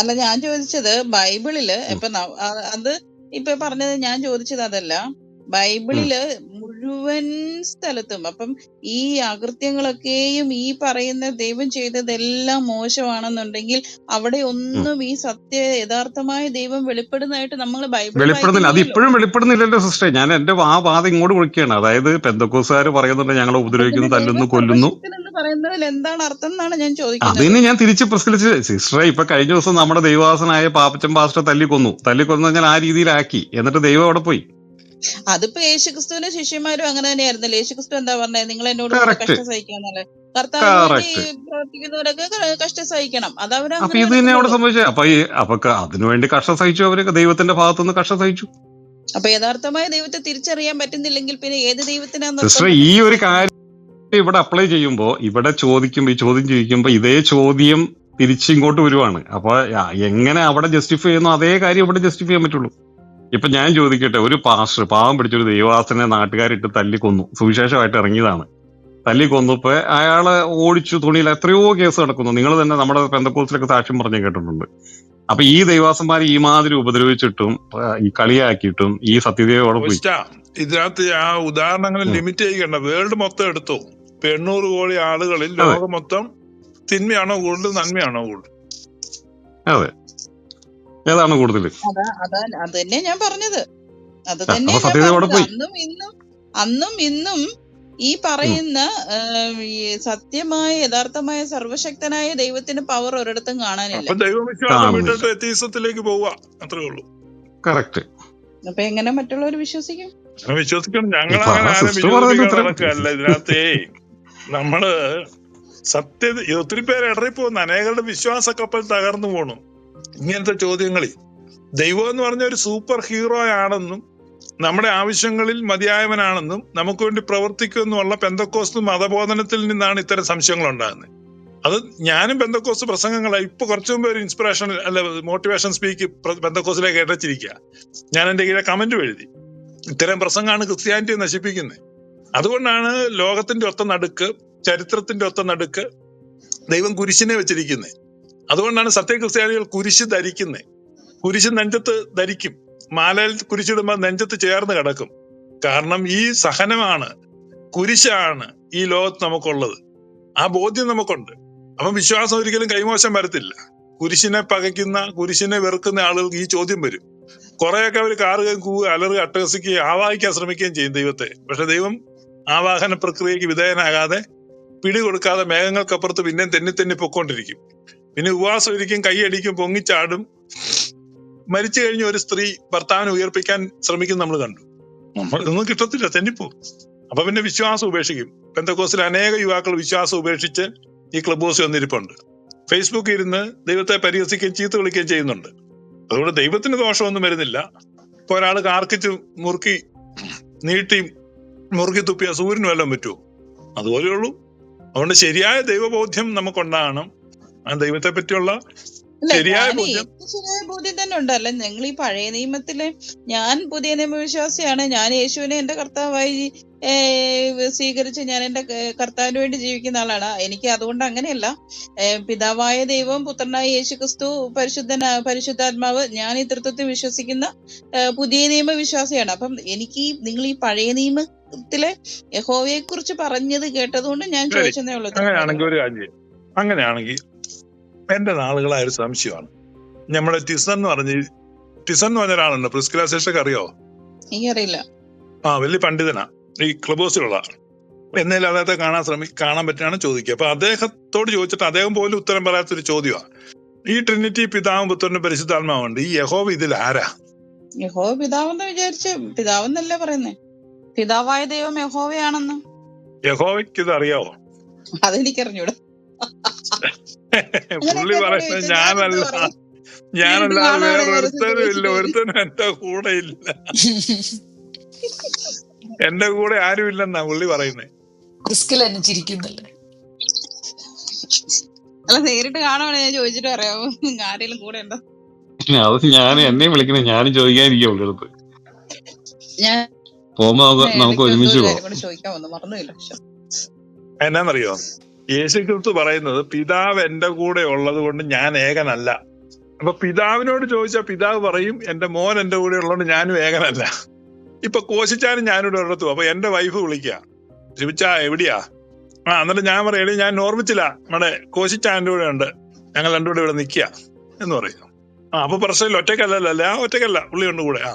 അല്ല ഞാൻ ചോദിച്ചത് ബൈബിളിൽ ഇപ്പൊ അത് ഇപ്പൊ പറഞ്ഞത് ഞാൻ ചോദിച്ചത് അതല്ല. ബൈബിളിൽ മുഴുവൻ സ്ഥലത്തും. അപ്പം ഈ അകൃത്യങ്ങളൊക്കെയും ഈ പറയുന്ന ദൈവം ചെയ്തതെല്ലാം മോശമാണെന്നുണ്ടെങ്കിൽ അവിടെ ഒന്നും ഈ സത്യ യഥാർത്ഥമായ ദൈവം വെളിപ്പെടുന്നതായിട്ട് നമ്മൾ വെളിപ്പെടുന്നില്ല. അത് ഇപ്പോഴും വെളിപ്പെടുന്നില്ലല്ലോ സിസ്റ്റർ. ഞാൻ എന്റെ ആ വാദം ഇങ്ങോട്ട് വിളിക്കുകയാണ്. അതായത് പെന്തക്കോസുകാർ പറയുന്നുണ്ട് ഞങ്ങളെ ഉപദ്രവിക്കുന്നു തല്ലുന്നു കൊല്ലുന്നു. അതിന് പറയുന്നതിൽ എന്താണ് അർത്ഥം എന്നാണ് ഞാൻ ചോദിക്കുന്നത്. തന്നെ ഞാൻ തിരിച്ച് പ്രസ്കരിച്ച് സിസ്റ്ററെ ഇപ്പൊ കഴിഞ്ഞ ദിവസം നമ്മുടെ ദൈവവാസനായ പാപ്പച്ചൻ പാസ്റ്റർ തല്ലിക്കൊന്നു. തല്ലിക്കൊന്നു കഴിഞ്ഞാൽ ആ രീതിയിലാക്കി. എന്നിട്ട് ദൈവം അവിടെ പോയി. അതിപ്പോ യേശുക്രിസ്തുവിന്റെ ശിഷ്യന്മാരും അങ്ങനെ തന്നെയായിരുന്നല്ലോ? യേശുക്രിസ്തു എന്താ പറഞ്ഞത് നിങ്ങൾ എന്നോട് കഷ്ട സഹിക്കാന്നല്ലേ. കർത്താവിന് പ്രവർത്തിക്കുന്നവരൊക്കെ കഷ്ടം സഹിക്കണം. അത് അപ്പൊ അവരങ്ങനെ ഇത് തന്നെ അവിടെ സംഭവിച്ചത്. അപ്പൊ ഈ അപ്പൊ അതിനുവേണ്ടി കഷ്ടം സഹിച്ചു അവരൊക്കെ ദൈവത്തിന്റെ ഭാഗത്തുനിന്ന് കഷ്ടം സഹിച്ചു. അപ്പൊ യഥാർത്ഥമായ ദൈവത്തെ തിരിച്ചറിയാൻ പറ്റുന്നില്ലെങ്കിൽ പിന്നെ ഏത് ദൈവത്തിനാ ഈ ഒരു കാര്യം ഇവിടെ അപ്ലൈ ചെയ്യുമ്പോ ഇവിടെ ചോദിക്കുമ്പോ ഈ ചോദ്യം ചോദിക്കുമ്പോ ഇതേ ചോദ്യം തിരിച്ചിങ്ങോട്ട് വരുവാണ്. അപ്പൊ എങ്ങനെ അവിടെ ജസ്റ്റിഫൈ ചെയ്യുന്നു അതേ കാര്യം ഇവിടെ ജസ്റ്റിഫൈ ചെയ്യാൻ പറ്റുള്ളൂ. ഇപ്പൊ ഞാൻ ചോദിക്കട്ടെ ഒരു പാസ്റ്റർ പാവം പിടിച്ചൊരു ദൈവാസനെ നാട്ടുകാരിട്ട് തല്ലിക്കൊന്നു സുവിശേഷമായിട്ട് ഇറങ്ങിയതാണ്. തല്ലിക്കൊന്നപ്പോ അയാളെ ഓടിച്ചു തുണിയിൽ എത്രയോ കേസ് നടക്കുന്നു. നിങ്ങൾ തന്നെ നമ്മുടെ പെന്തക്കോസിലൊക്കെ സാക്ഷ്യം പറഞ്ഞു കേട്ടിട്ടുണ്ട്. അപ്പൊ ഈ ദൈവാസന്മാരെ ഈ മാതിരി ഉപദ്രവിച്ചിട്ടും ഈ കളിയാക്കിയിട്ടും ഈ സത്യദേവോടെ പോയി. ഇതിനകത്ത് ആ ഉദാഹരണങ്ങൾ. ലിമിറ്റ് ചെയ്യണ്ട വേൾഡ് മൊത്തം എടുത്തു. ഇപ്പൊ എണ്ണൂറ് കോടി ആളുകളിൽ ലോകം മൊത്തം തിന്മയാണോ കൂടുതൽ നന്മയാണോ കൂടുതൽ? അതെ. ഏതാണ് കൂടുതൽ അതാ അതാ അത് തന്നെ ഞാൻ പറഞ്ഞത്. അത് തന്നെ അന്നും ഇന്നും അന്നും ഇന്നും ഈ പറയുന്ന സത്യമായ യഥാർത്ഥമായ സർവശക്തനായ ദൈവത്തിന് പവർ ഒരിടത്തും കാണാനില്ല. അപ്പൊ ദൈവവിശ്വാസം പോവുക അത്രേ ഉള്ളൂ. കറക്റ്റ്. അപ്പൊ എങ്ങനെ മറ്റുള്ളവർ വിശ്വസിക്കും? വിശ്വസിക്കണം. ഞങ്ങൾ ഇതിനകത്തേ. നമ്മൾ സത്യ ഒത്തിരി പേര് ഇടറിപ്പോകുന്നു. അനേകരുടെ വിശ്വാസ കപ്പൽ തകർന്നു പോണു. ഇങ്ങനത്തെ ചോദ്യങ്ങളിൽ ദൈവം എന്ന് പറഞ്ഞ ഒരു സൂപ്പർ ഹീറോ ആണെന്നും നമ്മുടെ ആവശ്യങ്ങളിൽ മതിയായവനാണെന്നും നമുക്ക് വേണ്ടി പ്രവർത്തിക്കുമെന്നുമുള്ള പെന്തക്കോസ് മതബോധനത്തിൽ നിന്നാണ് ഇത്തരം സംശയങ്ങൾ ഉണ്ടാകുന്നത് അത് ഞാനും പെന്തക്കോസ് പ്രസംഗങ്ങളായി ഇപ്പൊ കുറച്ചു മുമ്പ് ഒരു ഇൻസ്പിറേഷൻ അല്ല മോട്ടിവേഷൻ സ്പീക്ക് പെന്തക്കോസിലേക്ക് കേട്ടിരിക്കുക ഞാൻ എന്റെ കീഴെ കമന്റ് എഴുതി. ഇത്തരം പ്രസംഗമാണ് ക്രിസ്ത്യാനിറ്റി നശിപ്പിക്കുന്നത്. അതുകൊണ്ടാണ് ലോകത്തിന്റെ ഒത്ത നടുക്ക് ചരിത്രത്തിന്റെ ഒത്ത നടുക്ക് ദൈവം കുരിശിനെ വെച്ചിരിക്കുന്നത്. അതുകൊണ്ടാണ് സത്യക്രിസ്ത്യാനികൾ കുരിശ് ധരിക്കുന്നത് കുരിശ് നെഞ്ചത്ത് ധരിക്കും. മാലയിൽ കുരിശിടുമ്പോൾ നെഞ്ചത്ത് ചേർന്ന് കിടക്കും. കാരണം ഈ സഹനമാണ് കുരിശാണ് ഈ ലോകത്ത് നമുക്കുള്ളത്. ആ ബോധ്യം നമുക്കുണ്ട്. അപ്പം വിശ്വാസം ഒരിക്കലും കൈമോശം വരത്തില്ല. കുരിശിനെ പകയ്ക്കുന്ന കുരിശിനെ വെറുക്കുന്ന ആളുകൾക്ക് ഈ ചോദ്യം വരും. കുറെയൊക്കെ അവർ കാറുകയും കൂവുക അലറുക അട്ടഹസിക്കുകയും ആവാഹിക്കാൻ ശ്രമിക്കുകയും ചെയ്യും ദൈവത്തെ. പക്ഷെ ദൈവം ആവാഹന പ്രക്രിയക്ക് വിധേയനാകാതെ പിടികൊടുക്കാതെ മേഘങ്ങൾക്കപ്പുറത്ത് പിന്നെയും തെന്നി തെന്നി പൊക്കോണ്ടിരിക്കും പിന്നെ ഉപവാസം ഇരിക്കും കൈയടിക്കും പൊങ്ങിച്ചാടും. മരിച്ചു കഴിഞ്ഞ ഒരു സ്ത്രീ ഭർത്താവിനെ ഉയർപ്പിക്കാൻ ശ്രമിക്കുന്ന നമ്മൾ കണ്ടു. നമ്മൾ ഇതൊന്നും കിട്ടത്തില്ല തെന്നിപ്പോ അപ്പൊ പിന്നെ വിശ്വാസം ഉപേക്ഷിക്കും. പെന്തക്കോസിൽ അനേക യുവാക്കൾ വിശ്വാസം ഉപേക്ഷിച്ച് ഈ ക്ലബ് ഹൗസിൽ വന്നിരിപ്പുണ്ട്. ഫേസ്ബുക്കിൽ ഇരുന്ന് ദൈവത്തെ പരിഹസിക്കുകയും ചീത്ത വിളിക്കുകയും ചെയ്യുന്നുണ്ട്. അതുകൊണ്ട് ദൈവത്തിന് ദോഷമൊന്നും വരുന്നില്ല. ഇപ്പൊ ഒരാൾ കാർക്കിച്ച് മുറുക്കി നീട്ടി മുറുക്കി തുപ്പിയ സൂര്യന് വല്ലതും പറ്റുമോ? അതുപോലെയുള്ളൂ. അതുകൊണ്ട് ശരിയായ ദൈവബോധ്യം നമുക്കുണ്ടാകണം. ആ ദൈവത്തെ പറ്റിയുള്ള ശരിയായ ബോധ്യം. തന്നെ ഉണ്ട് ഞങ്ങൾ ഈ പഴയ നിയമത്തിലെ ഞാൻ പുതിയ നിയമവിശ്വാസിയാണ്. ഞാൻ യേശുവിനെ എന്റെ കർത്താവായി സ്വീകരിച്ച് ഞാൻ എന്റെ കർത്താവിന് വേണ്ടി ജീവിക്കുന്ന ആളാണ്. എനിക്ക് അതുകൊണ്ട് അങ്ങനെയല്ല. പിതാവായ ദൈവം പുത്രനായ യേശു ക്രിസ്തു പരിശുദ്ധന പരിശുദ്ധാത്മാവ് ഞാൻ ഈ തൃത്വത്തിൽ വിശ്വസിക്കുന്ന പുതിയ നിയമ വിശ്വാസിയാണ് അപ്പം എനിക്ക് നിങ്ങൾ ഈ പഴയ നിയമത്തിലെ യഹോവയെ കുറിച്ച് പറഞ്ഞത് കേട്ടതുകൊണ്ട് ഞാൻ ചോദിച്ചതേ ഉള്ളൂ. അങ്ങനെയാണെങ്കിൽ ഒരു കാര്യം അങ്ങനെയാണെങ്കിൽ എന്റെ നാളുകളായ ഒരു സംശയമാണ്. നമ്മുടെ ടിസൺ എന്ന് പറഞ്ഞ ടിസൺ എന്ന് പറഞ്ഞ ഒരാളുണ്ട്. പ്രിസ്കിലാസേഷൊക്കെ അറിയോ? അറിയില്ല ആ വലിയ പണ്ഡിതനാ. ഈ ക്ലബ് ഹൗസിലുള്ള. എന്നേലും അദ്ദേഹത്തെ കാണാൻ ശ്രമി കാണാൻ പറ്റുകയാണ് ചോദിക്കുക. അപ്പൊ അദ്ദേഹത്തോട് ചോദിച്ചിട്ട് അദ്ദേഹം പോലും ഉത്തരം പറയാത്തൊരു ചോദ്യമാണ് ഈ ട്രിനിറ്റി പിതാവും പുത്രനും പരിശുദ്ധാത്മാവുണ്ട്. ഈ യഹോവ ഇതിൽ ആരാ? യഹോവ പിതാവെന്ന് വിചാരിച്ച് പിതാവെന്നല്ലേ പറയുന്നേ? പിതാവായ ദൈവം യഹോവയാണെന്ന്. യഹോവയ്ക്ക് ഇത് അറിയാവോ? അതെനിക്കറിഞ്ഞൂടാ. പുള്ളി പറയുന്നത് ഞാനല്ല. ഞാനല്ല ഞാനല്ലാതെ വേറെ ഒരുത്തനും ഇല്ല. ഒരുത്തനും എന്റെ കൂടെ ഇല്ല. എന്റെ കൂടെ ആരും ഇല്ലെന്നാ പുള്ളി പറയുന്നേ. ക്രിസ്കൽ അല്ല നേരിട്ട് കാണുവാണെങ്കിൽ ഞാൻ ചോദിച്ചിട്ട് പറയാമോ ആരെങ്കിലും കൂടെ ഉണ്ടോ? അത് ഞാൻ എന്നെ വിളിക്കണേ ഞാനും ചോദിക്കാതിരിക്കും അവളുടെ അടുത്ത് ഞാൻ പോകുമ്പോ നമുക്ക് ഒരുമിച്ച് ചോദിക്കാൻ വന്നു. മറന്നുമില്ല എന്നാന്നറിയോ? യേശുക്രിസ്തു പറയുന്നത് പിതാവ് എന്റെ കൂടെ ഉള്ളത് കൊണ്ട് ഞാൻ ഏകനല്ല. അപ്പൊ പിതാവിനോട് ചോദിച്ചാൽ പിതാവ് പറയും എന്റെ മോൻ എന്റെ കൂടെ ഉള്ളതുകൊണ്ട് ഞാനും ഏകനല്ല. ഇപ്പൊ കോശിച്ചാനും ഞാനിവിടെ ഒരിടത്തു അപ്പൊ എന്റെ വൈഫ് വിളിക്കുക ശിവിച്ചാ എവിടെയാ? ആ എന്നിട്ട് ഞാൻ പറയണേ ഞാൻ ഓർമ്മിച്ചില്ല നമ്മുടെ കോശിച്ചാന്റെ കൂടെ ഉണ്ട്. ഞങ്ങൾ രണ്ടുകൂടെ ഇവിടെ നിൽക്കുക എന്ന് പറയും. ആ അപ്പൊ പ്രശ്നമില്ല ഒറ്റക്കല്ലല്ല ആ ഒറ്റക്കല്ല പുള്ളി ഉണ്ട് കൂടെ ആ.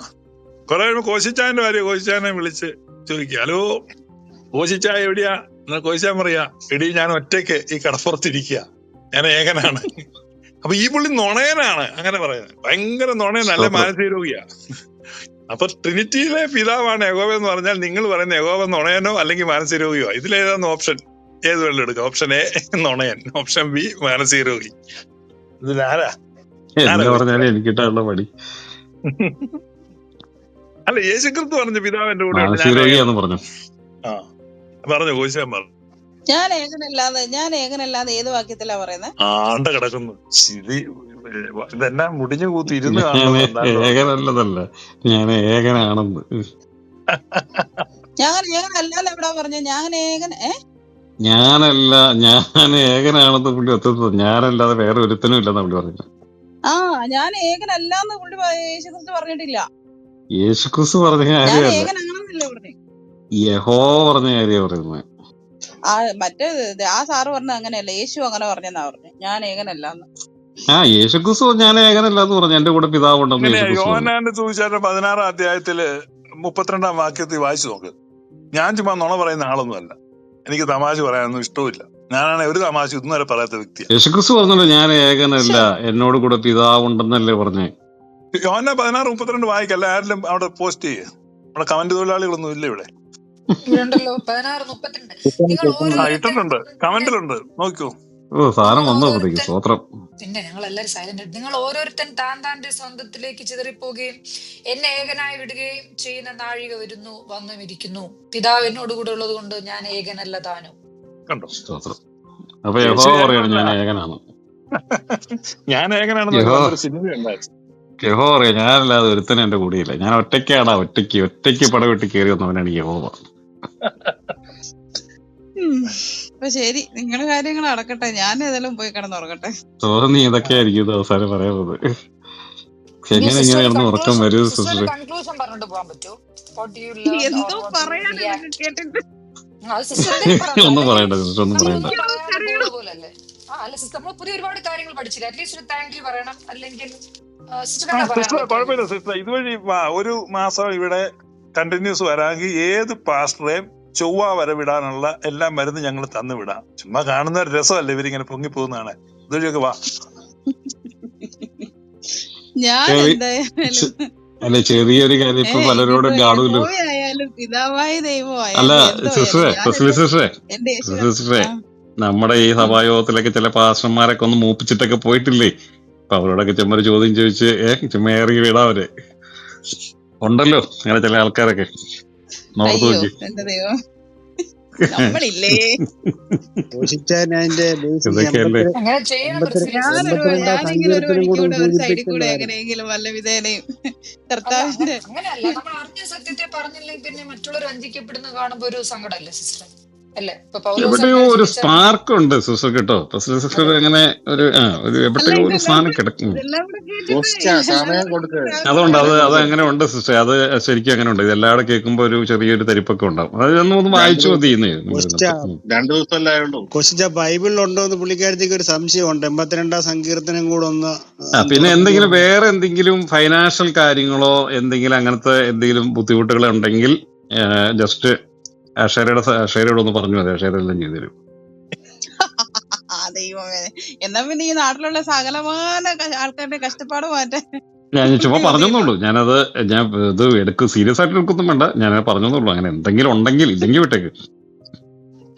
കുറെ കഴിയുമ്പോൾ കോശിച്ചാന്റെ ഭാര്യ കോശിച്ചാനെ വിളിച്ച് ചോദിക്കുക ഹലോ കോശിച്ചാ എവിടെയാ? എന്നാ കോശാൻ പറയാ എടി ഞാൻ ഒറ്റയ്ക്ക് ഈ കടപ്പുറത്തിരിക്കുക ഞാൻ ഏകനാണ്. അപ്പൊ ഈ പുള്ളി നുണയനാണ് അങ്ങനെ പറയുന്നത് ഭയങ്കര നുണയനല്ല നല്ല മാനസിക രോഗിയാ. അപ്പൊ ട്രിനിറ്റിയിലെ പിതാവാണ് യഹോവ എന്ന് പറഞ്ഞാൽ നിങ്ങൾ പറയുന്ന യഹോവ നുണയനോ അല്ലെങ്കിൽ മാനസിക രോഗിയോ. ഇതിലേതാന്ന് ഓപ്ഷൻ. ഏത് വെള്ളം എടുക്കുക ഓപ്ഷൻ എ നുണയൻ. ഓപ്ഷൻ ബി മാനസിക രോഗി. ഇതിലാരാ എന്ന് പറഞ്ഞാലും എനിക്കിട്ടുള്ള പടി അല്ല യേശുക്രിസ്തു പറഞ്ഞു പിതാവിന്റെ കൂടെ ആ. പറഞ്ഞു കോശിയാൻ പറഞ്ഞു. ഞാൻ ഏകനല്ലാതെ ഞാൻ ഏകനല്ലാതെ ഏത് വാക്യത്തിലാ പറയുന്നത് ആണ്ട കിടക്കുന്നു. ഇത് ഇതെന്നാ മുടിഞ്ഞു കൂത്തി ഇരുന്ന് ഏകനല്ലതല്ല ഞാൻ ഏകനാണെന്ന്. ഞാൻ ഏകനല്ലാതെ എവിടെ പറഞ്ഞ? ഞാൻ ഏകൻ ഏ? ഞാനല്ല ഞാൻ ഏകനാണെന്ന് പുള്ളി ഒത്തുന്നത് ഞാനല്ലാതെ വേറെ ഒരുത്തനും ഇല്ലെന്ന് പുള്ളി പറഞ്ഞു. ആ ഞാൻ ഏകനല്ലാന്ന് പുള്ളി യേശുക്രിസ്തു പറഞ്ഞിട്ടില്ല. യേശുക്രിസ്തു പറഞ്ഞ ഞാൻ ഏകനാണെന്നല്ലേ പറഞ്ഞു. യഹോ പറഞ്ഞ കാര്യം പറയുന്നത് ആ മറ്റേ ആ സാറ് പറഞ്ഞ അങ്ങനെയല്ല യേശു അങ്ങനെ പറഞ്ഞെന്നാ പറഞ്ഞു. ഞാൻ ഏകനല്ല ആ യേശുക്രിസ്തു ഞാൻ ഏകനല്ല എന്ന് പറഞ്ഞു. എന്റെ കൂടെ പിതാവ് ഉണ്ടെന്ന് യേശുക്രിസ്തു പറഞ്ഞു. സുവിശേഷം പതിനാറാം അധ്യായത്തിൽ മുപ്പത്തിരണ്ടാം വാക്യത്തിൽ വായിച്ചു നോക്ക്. ഞാൻ ചുമ്മാ നുണ പറയുന്ന ആളൊന്നുമല്ല. എനിക്ക് തമാശ പറയാനൊന്നും ഇഷ്ടമില്ല ഞാനാണ് ഒരു തമാശ ഇന്നും വരെ പറയാത്ത വ്യക്തി യേശുക്രിസ്തു പറഞ്ഞല്ലോ ഞാൻ ഏകനല്ല എന്നോട് കൂടെ പിതാവ് ഉണ്ടെന്നല്ലേ പറഞ്ഞേ. യോഹന്ന പതിനാറ് മുപ്പത്തിരണ്ട് വായിക്കല്ല ആരെങ്കിലും അവിടെ പോസ്റ്റ് ചെയ്യേ. നമ്മുടെ കമന്റ് തൊഴിലാളികളൊന്നും ഇല്ല ഇവിടെ. പതിനാറ് മുപ്പത്തിരണ്ട്. നിങ്ങൾ ആ ഓരോരുത്തരും ഇട്ടിട്ടുണ്ട്. കമന്റിലുണ്ട്. നോക്കൂ. ഓ സാധനം വന്നു അപ്പോഴത്തേക്ക് സ്വത്രം പിന്നെ ഞങ്ങൾ എല്ലാവരും സൈലന്റ് നിങ്ങൾ ഓരോരുത്തൻ താൻ താന്റെ സ്വന്തത്തിലേക്ക് ചിതറിപ്പോകുകയും എന്നെ ഏകനായി വിടുകയും ചെയ്യുന്ന നാഴിക വരുന്നു വന്നും ഇരിക്കുന്നു. പിതാവ് എന്നോട് കൂടെ ഉള്ളത് കൊണ്ട് ഞാൻ ഏകനല്ല താനും. കണ്ടോ? സ്വത്രം അപ്പൊ യഹോവ പറയാണ് ഞാൻ ഏകനാണ്. ഞാൻ എങ്ങനെയാണെന്ന് യഹോ. ഒരു സിനിമ ഉണ്ടായിരുന്നു. യഹോ പറയാ ഞാനല്ലാതെ ഒരുത്തനും എന്റെ കൂടിയില്ല. ഞാൻ ഒറ്റയ്ക്കാണ് ഒറ്റയ്ക്ക് ഒറ്റയ്ക്ക് പടവെട്ടി കയറി വന്നവനാണ് യഹോവ. അപ്പൊ ശരി നിങ്ങളുടെ കാര്യങ്ങൾ നടക്കട്ടെ ഞാൻ ഏതായാലും പോയി കിടന്നുറങ്ങട്ടെ. തോന്നി ഇതൊക്കെയായിരിക്കും ആയിരിക്കും അവസാനം പറയാനുള്ളത് എങ്ങനെ ഇങ്ങനെ കിടന്ന് ഉറക്കം വരും സിസ്റ്റർ കൺക്ലൂഷൻ പറഞ്ഞിട്ട് പോകാൻ പറ്റുമോ എന്തോ പറയാൻ കേട്ടിട്ട്? ഒന്നും അല്ലെങ്കിൽ പറയണ്ട സിസ്റ്റർ ഒന്നും പറയണ്ട. പോലല്ലേ? ആ അല്ല സിസ്റ്റർ നമ്മൾ പുതിയ ഒരുപാട് കാര്യങ്ങൾ പഠിച്ചില്ല? അറ്റ്ലീസ്റ്റ് ഒരു താങ്ക് യു പറയണം. അല്ലെങ്കിൽ സിസ്റ്റർ? കുഴപ്പമില്ല സിസ്റ്റർ. ഇതുവഴി ഒരു മാസം ഇവിടെ കണ്ടിന്യൂസ് വരാമെങ്കിൽ ഏത് പാസ്റ്ററേയും ചൊവ്വ വരെ വിടാനുള്ള എല്ലാ മരുന്ന് ഞങ്ങൾ തന്നു വിടാം. ചുമ്മാ കാണുന്ന ഒരു രസമല്ലേ ഇവരിങ്ങനെ പൊങ്ങി പോകുന്നതാണ്. ഇതൊഴിയൊക്കെ വാ. ഞാൻ എന്തായാലും അല്ല ചെറിയൊരു കാര്യം ഇപ്പൊ പലരോടും കാണൂല്ലോ അല്ല സിസ്റ്ററെ സിസ്റ്ററെ സിസ്റ്ററെ നമ്മുടെ ഈ സഭായോഗത്തിലൊക്കെ ചില പാസ്റ്റർമാരൊക്കെ ഒന്ന് മൂപ്പിച്ചിട്ടൊക്കെ പോയിട്ടില്ലേ? അപ്പൊ അവരോടൊക്കെ ചുമ്മാ ചോദ്യം ചോദിച്ച് ഏഹ് ചുമ്മാ ഏറി വിടാവരെ അവർ. ഉണ്ടല്ലോ അങ്ങനെ ചില ആൾക്കാരൊക്കെ. നമ്മളില്ലേ? ഞാനിങ്ങനെ ഒരു വഴിക്കൂടെ ഒരു സൈഡിൽ കൂടെ. എങ്ങനെയെങ്കിലും വല്ല വിധേനയും. അല്ല കർത്താവിന്റെ അങ്ങനെയല്ല. നമ്മൾ അറിഞ്ഞ സത്യത്തെ പറഞ്ഞില്ലെങ്കിൽ പിന്നെ മറ്റുള്ളവർ വഞ്ചിക്കപ്പെടുന്ന കാണുമ്പോ ഒരു സങ്കടമല്ലേ സിസ്റ്റർ എവിടെയോ ഒരു സ്പാർക്ക് ഉണ്ട് സിസ്റ്റർ കേട്ടോ. സിസ്റ്റർ അങ്ങനെ ഒരു ഒരു എവിടെയോ ഒരു സാധനം കിടക്കുന്നു അതുകൊണ്ട് അത് അത് അങ്ങനെ ഉണ്ട് സിസ്റ്റർ. അത് ശരിക്കും അങ്ങനെ ഉണ്ട്. ഇതെല്ലാം കേൾക്കുമ്പോ ഒരു ചെറിയൊരു തരിപ്പൊക്കെ ഉണ്ടാവും. അത് ഒന്ന് ഒന്ന് വായിച്ചു മതി. രണ്ടു ദിവസമല്ലേ ആയുള്ളൂ? ഘോഷിച്ച ബൈബിളിൽ ഉണ്ടോ എന്ന് പുള്ളിക്കാരത്തേക്ക് ഒരു സംശയമുണ്ട്. എൺപത്തിരണ്ടാം സങ്കീർത്തനം കൂടെ ഒന്ന് പിന്നെ എന്തെങ്കിലും വേറെ എന്തെങ്കിലും ഫൈനാൻഷ്യൽ കാര്യങ്ങളോ എന്തെങ്കിലും അങ്ങനത്തെ എന്തെങ്കിലും ബുദ്ധിമുട്ടുകൾ ഉണ്ടെങ്കിൽ ജസ്റ്റ് അഷേരയുടെ അഷേരയോട് ഒന്ന് പറഞ്ഞു മതി അഷേരെല്ലാം ചെയ്തു തരും. ദൈവമേ. എന്നാ പിന്നെ ഈ നാട്ടിലുള്ള സകലമാന ആൾക്കാരുടെ കഷ്ടപ്പാട് മാറ്റാൻ. ഞാൻ ചുമ്മാ പറഞ്ഞെന്നുള്ളൂ ഞാനത് ഞാൻ ഇത് എടുക്ക് സീരിയസ് ആയിട്ട് എടുക്കൊന്നും വേണ്ട. ഞാൻ പറഞ്ഞെന്നുള്ളൂ അങ്ങനെ എന്തെങ്കിലും ഉണ്ടെങ്കിൽ ഇല്ലെങ്കിൽ വിട്ടേക്ക്.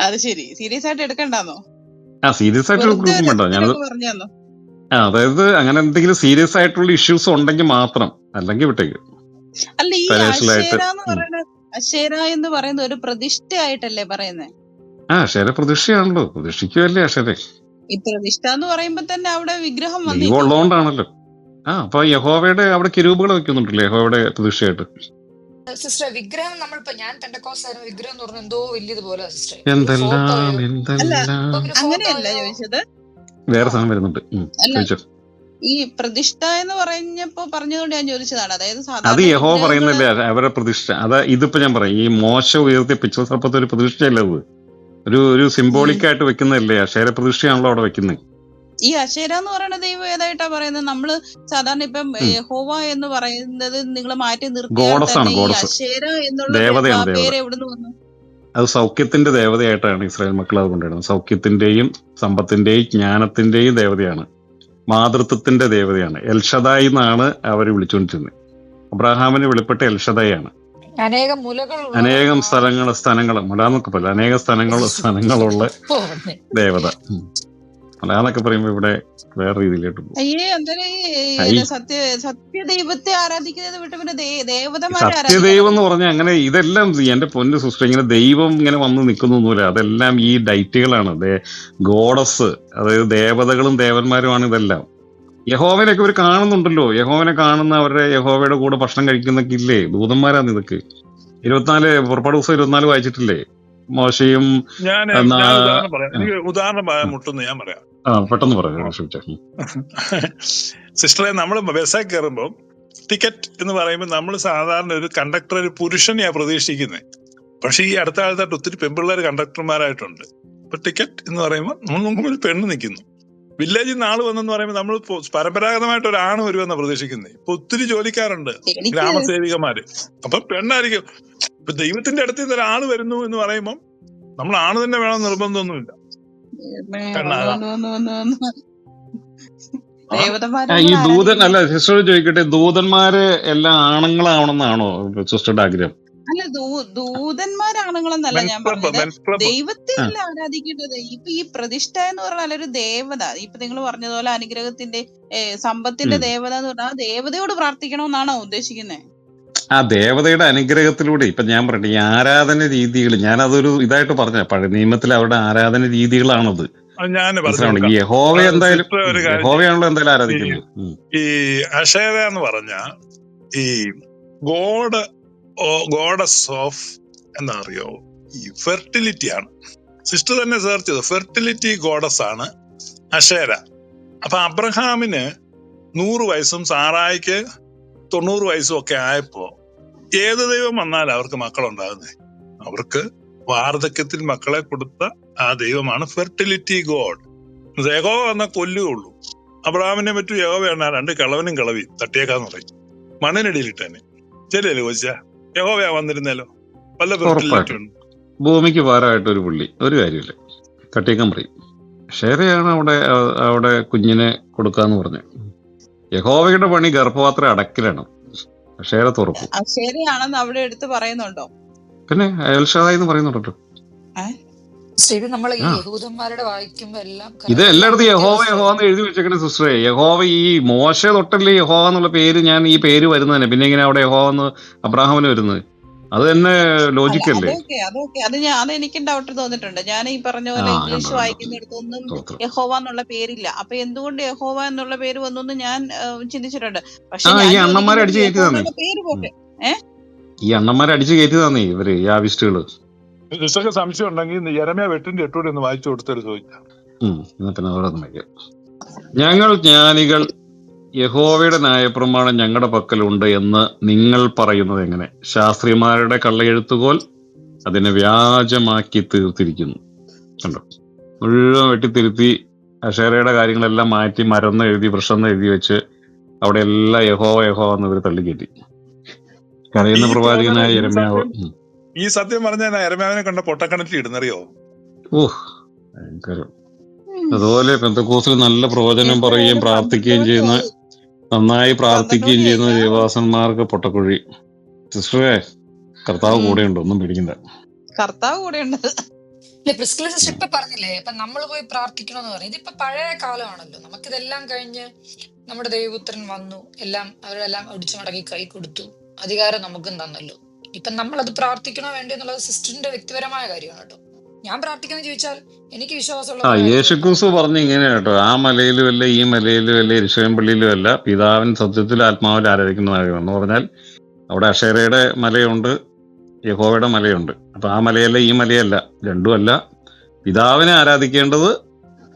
അത് ശരി. സീരിയസ് ആയിട്ട് എടുക്കണ്ടോ ആ സീരിയസ് ആയിട്ട് എടുക്കുന്നു വേണ്ട. ഞാനത് ആ, അതായത് അങ്ങനെ എന്തെങ്കിലും സീരിയസ് ആയിട്ടുള്ള ഇഷ്യൂസ് ഉണ്ടെങ്കിൽ മാത്രം അല്ലെങ്കിൽ വിട്ടേക്ക്. അല്ല ഈ അശേര എന്ന് പറയുന്ന ഒരു പ്രതിഷ്ഠയായിട്ടല്ലേ പറയുന്നത് ആ അക്ഷര പ്രതിഷ്ഠയാണല്ലോ. പ്രതിഷ്ഠിക്കുമല്ലേ അക്ഷരെ ഈ പ്രതിഷ്ഠ എന്ന് പറയുമ്പോ തന്നെ അവിടെ വിഗ്രഹം വന്നില്ലേ ആ അപ്പൊ യഹോവയുടെ അവിടെ കിരൂപുകൾ വെക്കുന്നുണ്ടല്ലോ യഹോവയുടെ പ്രതിഷ്ഠയായിട്ട്. സിസ്റ്റർ വിഗ്രഹം നമ്മളിപ്പോ ഞാൻ തെണ്ടക്കോസായിരുന്നു വിഗ്രഹം എന്ന് പറഞ്ഞ എന്തോ വലിയതുപോലെ സിസ്റ്റർ എന്തെല്ലാം എന്തെല്ലാം. അങ്ങനെയല്ല ചോദിച്ചത്. വേറെ സാധനം വരുന്നുണ്ട്. ചോദിച്ചോ. ഈ പ്രതിഷ്ഠ എന്ന് പറഞ്ഞപ്പോ പറഞ്ഞതുകൊണ്ട് ഞാൻ ചോദിച്ചതാണ്. അതായത് അത് യഹോ പറയുന്നില്ല പറയുന്നില്ലേ അവരെ പ്രതിഷ്ഠ. അത് ഇതിപ്പോ ഞാൻ പറയാം. ഈ മോശ ഉയർത്തി പിച്ചർ സർപ്പത്തെ ഒരു പ്രതിഷ്ഠയല്ല അത്? ഒരു ഒരു സിംബോളിക് ആയിട്ട് വെക്കുന്നതല്ലേ? അക്ഷര പ്രതിഷ്ഠയാണല്ലോ അവിടെ വെക്കുന്നത് ഈ അശേര എന്ന് പറയുന്ന ദൈവം ഏതായിട്ടാ പറയുന്നത്? നമ്മൾ സാധാരണ ഇപ്പം ഹോവ എന്ന് പറയുന്നത് നിങ്ങൾ മാറ്റി നിർത്തിയാൽ അശേര എന്നുള്ള പേര് എവിടുന്ന് വന്നു? അത് സൗഖ്യത്തിന്റെ ദേവതയായിട്ടാണ് ഇസ്രായേൽ മക്കൾ അത് കൊണ്ടുവരുന്നത്. സൗഖ്യത്തിന്റെയും സമ്പത്തിന്റെയും ജ്ഞാനത്തിന്റെയും ദേവതയാണ്. മാതൃത്വത്തിന്റെ ദേവതയാണ്. എൽഷദായി എന്നാണ് അവർ വിളിച്ചുകൊണ്ടിരുന്നത് അബ്രഹാമിന് വെളിപ്പെട്ട എൽഷദായാണ്. അനേകം മുലകൾ അനേകം സ്ഥലങ്ങൾ സ്ഥലങ്ങൾ മലാന്നൊക്കെ പറയില്ല? അനേകം സ്ഥലങ്ങൾ സ്ഥലങ്ങളുള്ള. ദേവത. മലയാളമൊക്കെ പറയുമ്പോ ഇവിടെ വേറെ രീതിയിലോട്ട് അയ്യേ അന്നേരം ഈ സത്യ സത്യദൈവത്തെ ആരാധിക്കുന്നത് വിട്ട് പിന്നെ സത്യദൈവം എന്ന് പറഞ്ഞാൽ അങ്ങനെ ഇതെല്ലാം എന്റെ പൊന്ന് സിസ്റ്റർ ഇങ്ങനെ ദൈവം ഇങ്ങനെ വന്ന് നിൽക്കുന്നൊന്നുമില്ല അതെല്ലാം ഈ ഡൈറ്റുകളാണ്. ഗോഡസ് അതായത് ദേവതകളും ദേവന്മാരുമാണ് ഇതെല്ലാം. യഹോവനൊക്കെ ഇവർ കാണുന്നുണ്ടല്ലോ. യഹോവനെ കാണുന്ന അവരുടെ യഹോവയുടെ കൂടെ ഭക്ഷണം കഴിക്കുന്നൊക്കെ ഇല്ലേ? ദൂതന്മാരാണ് ഇതൊക്കെ. ഇരുപത്തിനാല് പുറപ്പാട് ദിവസം ഇരുപത്തിനാല് വായിച്ചിട്ടില്ലേ? മോശയും ഞാൻ ഞാൻ ഉദാഹരണം മുട്ടുന്നു ഞാൻ പറയാം. പെട്ടെന്ന്. സിസ്റ്ററെ നമ്മൾ ബസ്സിൽ കയറുമ്പോൾ ടിക്കറ്റ് എന്ന് പറയുമ്പോൾ നമ്മൾ സാധാരണ ഒരു കണ്ടക്ടർ ഒരു പുരുഷനെയാ പ്രതീക്ഷിക്കുന്നത് പക്ഷെ ഈ അടുത്ത കാലത്തായിട്ട് ഒത്തിരി പെൺപിള്ളേർ കണ്ടക്ടർമാരായിട്ടുണ്ട്. ഇപ്പൊ ടിക്കറ്റ് എന്ന് പറയുമ്പോൾ നമ്മൾ നോക്കുമ്പോൾ ഒരു പെണ്ണ് നിൽക്കുന്നു. വില്ലേജിൽ നിന്ന് ആൾ വന്നെന്ന് പറയുമ്പോൾ നമ്മൾ പരമ്പരാഗതമായിട്ട് ഒരു ആണ് വരുമെന്ന പ്രതീക്ഷിക്കുന്നത് ഇപ്പൊ ഒത്തിരി ജോലിക്കാരുണ്ട് ഗ്രാമസേവികമാര്. അപ്പൊ പെണ്ണായിരിക്കും. ഇപ്പൊ ദൈവത്തിന്റെ അടുത്ത് നിന്ന് ഒരാൾ വരുന്നു എന്ന് പറയുമ്പോൾ നമ്മൾ ആണ് തന്നെ വേണം നിർബന്ധമൊന്നുമില്ല. ഈ ദൂതൻ അല്ല സിസ്റ്റർ ചോദിക്കട്ടെ ദൂതന്മാര് എല്ലാം ആണുങ്ങളാവണമെന്നാണോ സിസ്റ്ററുടെ ആഗ്രഹം? അല്ല ദൂ ദൂതന്മാരാണുങ്ങളെന്നല്ല ഞാൻ പറഞ്ഞത്. മെൻസ്ക്ലബ് ദൈവത്തെ അല്ല ആരാധിക്കേണ്ടത്. ഇപ്പൊ ഈ പ്രതിഷ്ഠ എന്ന് പറഞ്ഞാൽ ഒരു ദേവത. ഇപ്പൊ നിങ്ങൾ പറഞ്ഞതുപോലെ അനുഗ്രഹത്തിന്റെ സമ്പത്തിന്റെ ദേവത എന്ന് പറഞ്ഞാൽ ദേവതയോട് പ്രാർത്ഥിക്കണമെന്നാണോ ഉദ്ദേശിക്കുന്നത് ആ ദേവതയുടെ അനുഗ്രഹത്തിലൂടെ ഇപ്പൊ ഞാൻ പറയട്ടെ ഈ ആരാധന രീതികൾ ഞാൻ അതൊരു ഇതായിട്ട് പറഞ്ഞ പഴയ നിയമത്തിൽ അവരുടെ ആരാധന രീതികളാണത്. പറഞ്ഞു യഹോവ എന്തായാലും യഹോവയാണല്ലോ എന്തായാലും ആരാധിക്കുന്നത്. ഈ അഷേര എന്ന് പറഞ്ഞ ഈ ഗോഡ് ഗോഡസ് ഓഫ് എന്താ അറിയോ ഈ ഫെർട്ടിലിറ്റി ആണ്. സിസ്റ്റർ തന്നെ സെർച്ച് ചെയ്തു. ഫെർട്ടിലിറ്റി ഗോഡസ് ആണ് അഷേര അപ്പൊ അബ്രഹാമിന് നൂറ് വയസ്സും സാറായിക്ക് തൊണ്ണൂറ് വയസ്സും ഒക്കെ ആയപ്പോ ഏത് ദൈവം വന്നാലും അവർക്ക് മക്കളുണ്ടാകുന്നത് അവർക്ക് വാർദ്ധക്യത്തിൽ മക്കളെ കൊടുത്ത ആ ദൈവമാണ് ഫെർട്ടിലിറ്റി ഗോഡ് യഹോവ വന്നാൽ കൊല്ലുകയുള്ളൂ അബ്രഹാമിനെ പറ്റും യഹോവയാണ് രണ്ട് കളവനും കിളവി തട്ടിയേക്കാന്ന് പറയും. മണ്ണിനടിയിലിട്ടേനെ. ശരിയല്ലേ കൊച്ച? യഹോവയാ വന്നിരുന്നല്ലോ. പല ഫെർട്ടിലിറ്റി ഉണ്ട്? ഭൂമിക്ക് പാരായിട്ട് ഒരു പുള്ളി. ഒരു കാര്യമില്ല. തട്ടിയേക്കാൻ പറയും. ഷേറയാണ് അവിടെ അവിടെ കുഞ്ഞിനെ കൊടുക്കാന്ന് പറഞ്ഞു. യഹോവയുടെ പണി ഗർഭപാത്രം അടക്കലാണ് അക്ഷേര തുറപ്പ് ശരിയാണെന്ന് അവിടെ എടുത്ത് പറയുന്നുണ്ടോ? പിന്നെ അയൽഷാദായി എന്ന് പറയുന്നുണ്ടല്ലോ? ഇത് നമ്മൾ ഈ യഹൂദന്മാരുടെ വായിക്കുമ്പോ എല്ലാം ഇത് എല്ലായിടത്തും യഹോവ യഹോ യഹോവ എന്ന് എഴുതി വെച്ചേക്കണേ സിസ്റ്ററെ. യഹോവ ഈ മോശ തൊട്ടല്ലേ യഹോവ എന്നുള്ള പേര് ഞാൻ ഈ പേര് വരുന്നതന്നെ. പിന്നെ ഇങ്ങനെ അവിടെ യഹോവ എന്ന് അബ്രാഹാമിന് വരുന്നത്? അത് തന്നെ അല്ല ലോജിക്കല്ലേ അതൊക്കെ അതൊക്കെ. അത് ഞാൻ അത് എനിക്ക് ഡൗട്ട് തോന്നിട്ടുണ്ട്. ഞാൻ ഈ പറഞ്ഞ പോലെ ഇംഗ്ലീഷ് വായിക്കുന്നിടത്തൊന്നും യഹോവ എന്നുള്ള പേരില്ല. അപ്പൊ എന്തുകൊണ്ട് യഹോവ എന്നുള്ള പേര് വന്നു എന്ന് ഞാൻ ചിന്തിച്ചിട്ടുണ്ട്. പക്ഷെ ഈ ഞാൻ അണ്ണന്മാരെ അടിച്ച് അടിച്ചു കയറ്റി തന്നെ പേര് പോട്ടെ. ഏഹ് ഈ അണ്ണന്മാരെ അടിച്ചു കയറ്റി തന്നെ ഇവർ ഈ ആവിസ്റ്റുകൾ സംശയം ഉണ്ടെങ്കിൽ യരമ്യ വെട്ടിന്റെ എട്ടൂടെ ഒന്ന് വായിച്ചു കൊടുത്തൊരു ചോദിക്കാം ഉം എന്നാ പിന്നെ അതോടൊന്നും വയ്ക്കാം. ഞങ്ങൾ ജ്ഞാനികൾ യഹോവയുടെ ന്യായപ്രമാണം ഞങ്ങളുടെ പക്കലുണ്ട് എന്ന് നിങ്ങൾ പറയുന്നത് എങ്ങനെ? ശാസ്ത്രിമാരുടെ കള്ളയെഴുത്തുകോൽ അതിനെ വ്യാജമാക്കി തീർത്തിരിക്കുന്നു. കണ്ടോ? മുഴുവൻ വെട്ടിത്തിരുത്തി അഷേരയുടെ കാര്യങ്ങളെല്ലാം മാറ്റി മരന്ന് എഴുതി പ്രശ്നം എഴുതി വെച്ച് അവിടെ എല്ലാം യഹോവ യഹോവ എന്ന് ഇവർ തള്ളിക്കയറ്റി കരയുന്ന പ്രവാചകനായ ഉം. ഈ സത്യം പറഞ്ഞാൽ എരമ്യാവിനെ കണ്ട പൊട്ടക്കണറ്റിൽ ഇടുന്നറിയോ? ഓഹ് ഭയങ്കരം. അതുപോലെ പെന്തക്കോസിൽ നല്ല പ്രവചനം പറയുകയും പ്രാർത്ഥിക്കുകയും ചെയ്യുന്ന നന്നായി പ്രാർത്ഥിക്കുകയും ചെയ്യുന്ന ദേവാസന്മാർക്ക് പൊട്ടക്കുഴി. സിസ്റ്ററെ കർത്താവ് കൂടെ കൂടെയുണ്ട് ഒന്നും പേടിക്കണ്ട. കർത്താവ് കൂടെ ഉണ്ട് പ്രിസ്കില സിസ്റ്റർ ഇപ്പൊ പറഞ്ഞില്ലേ ഇപ്പൊ നമ്മൾ പോയി പ്രാർത്ഥിക്കണമെന്ന് പറഞ്ഞു ഇതിപ്പോ പഴയ കാലമാണല്ലോ. നമുക്കിതെല്ലാം കഴിഞ്ഞ് നമ്മുടെ ദൈവപുത്രൻ വന്നു. എല്ലാം അവരെല്ലാം ഒടിച്ചു മടക്കി കൈ കൊടുത്തു. അധികാരം നമുക്കും തന്നല്ലോ. ഇപ്പൊ നമ്മൾ അത് പ്രാർത്ഥിക്കണോ വേണ്ടോ എന്നുള്ളത് സിസ്റ്ററിന്റെ വ്യക്തിപരമായ കാര്യമാണ് കേട്ടോ. ഞാൻ പ്രാർത്ഥിക്കുന്ന ചോദിച്ചാൽ എനിക്ക് വിശ്വാസമുള്ള ആ. യേശുക്രിസ്തു പറഞ്ഞു ഇങ്ങനെ കേട്ടോ. ആ മലയിലും അല്ല ഈ മലയിലും അല്ല എരിശവൻ പള്ളിയിലും അല്ല പിതാവിൻ സത്യത്തിൽ ആത്മാവിൽ ആരാധിക്കുന്ന കാര്യമാണ് എന്ന് പറഞ്ഞാൽ അവിടെ അഷേരയുടെ മലയുണ്ട് യഹോവയുടെ മലയുണ്ട്. അപ്പൊ ആ മലയല്ല ഈ മലയല്ല രണ്ടും അല്ല. പിതാവിനെ ആരാധിക്കേണ്ടത്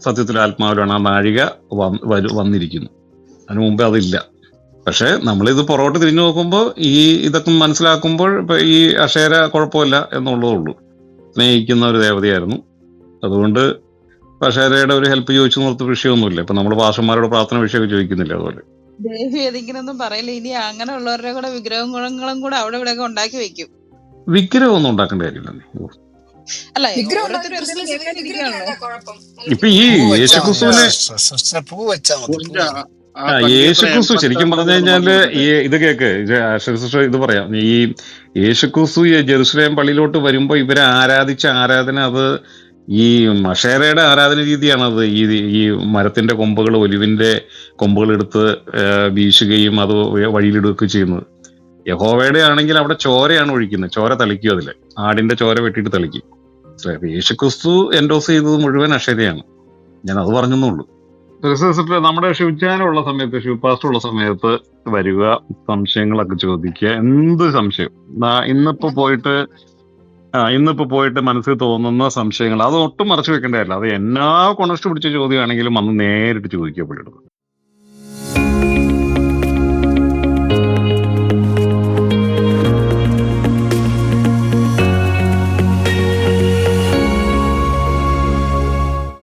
സത്യത്തിൽ ആത്മാവിലാണ്. ആ നാഴിക വന്ന് വന്നിരിക്കുന്നു. അതിനു മുമ്പേ അതില്ല. പക്ഷെ നമ്മളിത് പുറകോട്ട് തിരിഞ്ഞു നോക്കുമ്പോൾ ഈ ഇതൊക്കെ മനസ്സിലാക്കുമ്പോൾ ഇപ്പൊ ഈ അക്ഷര കുഴപ്പമില്ല എന്നുള്ളതേ ഉള്ളൂ. സ്നേഹിക്കുന്ന ഒരു ദേവതയായിരുന്നു. അതുകൊണ്ട് അക്ഷരയുടെ ഒരു ഹെൽപ്പ് ചോദിച്ചു നിർത്ത വിഷയമൊന്നുമില്ല. ഇപ്പൊ നമ്മൾ പാഷന്മാരോട് പ്രാർത്ഥന വിഷയമൊക്കെ ചോദിക്കുന്നില്ല അതുപോലെ? ദേവി ഏതെങ്കിലൊന്നും പറയില്ല. ഇനി അങ്ങനെ ഉള്ളവരുടെ കൂടെ വിഗ്രഹങ്ങളും കൂടെ അവിടെ ഇവിടെയൊക്കെ ഉണ്ടാക്കി വെക്കും. വിഗ്രഹം ഒന്നും ഉണ്ടാക്കേണ്ട കാര്യമില്ല അല്ല ഇപ്പൊ ഈ യേശുക്രിസ്തുവിനെ പൂ വെച്ചാ യേശുക്രിസ്തു ശരിക്കും പറഞ്ഞു കഴിഞ്ഞാൽ ഈ ഇത് കേക്ക് ഇത് ഇത് പറയാം. ഈ യേശുക്രിസ്തു ജെറുസലേം പള്ളിയിലോട്ട് വരുമ്പോ ഇവരെ ആരാധിച്ച ആരാധന അത് ഈ മഷേരയുടെ ആരാധന രീതിയാണ് അത്. ഈ ഈ മരത്തിന്റെ കൊമ്പുകൾ ഒലിവിന്റെ കൊമ്പുകൾ എടുത്ത് വീശുകയും അത് വഴിയിലിടുകയൊക്കെ ചെയ്യുന്നത്. യഹോവയുടെ ആണെങ്കിൽ അവിടെ ചോരയാണ് ഒഴിക്കുന്നത്. ചോര തളിക്കും അതിൽ. ആടിന്റെ ചോര വെട്ടിയിട്ട് തളിക്കും. യേശുക്രിസ്തു എൻഡോസ് ചെയ്തത് മുഴുവൻ അക്ഷരയാണ് ഞാൻ അത് പറഞ്ഞെന്നുള്ളൂ നമ്മുടെ ശിവജാനുള്ള സമയത്ത് ശിവപാസ്റ്റർ ഉള്ള സമയത്ത് വരിക സംശയങ്ങളൊക്കെ ചോദിക്കുക എന്ത് സംശയം? ഇന്നിപ്പോ പോയിട്ട് ഇന്നിപ്പോ പോയിട്ട് മനസ്സിൽ തോന്നുന്ന സംശയങ്ങൾ അത് ഒട്ടും മറച്ചു വെക്കേണ്ടതല്ല. അത് എന്നാ കൊണസ്റ്റ് പിടിച്ച ചോദ്യമാണെങ്കിലും അന്ന് നേരിട്ട് ചോദിക്കുക പുള്ളിയുടെ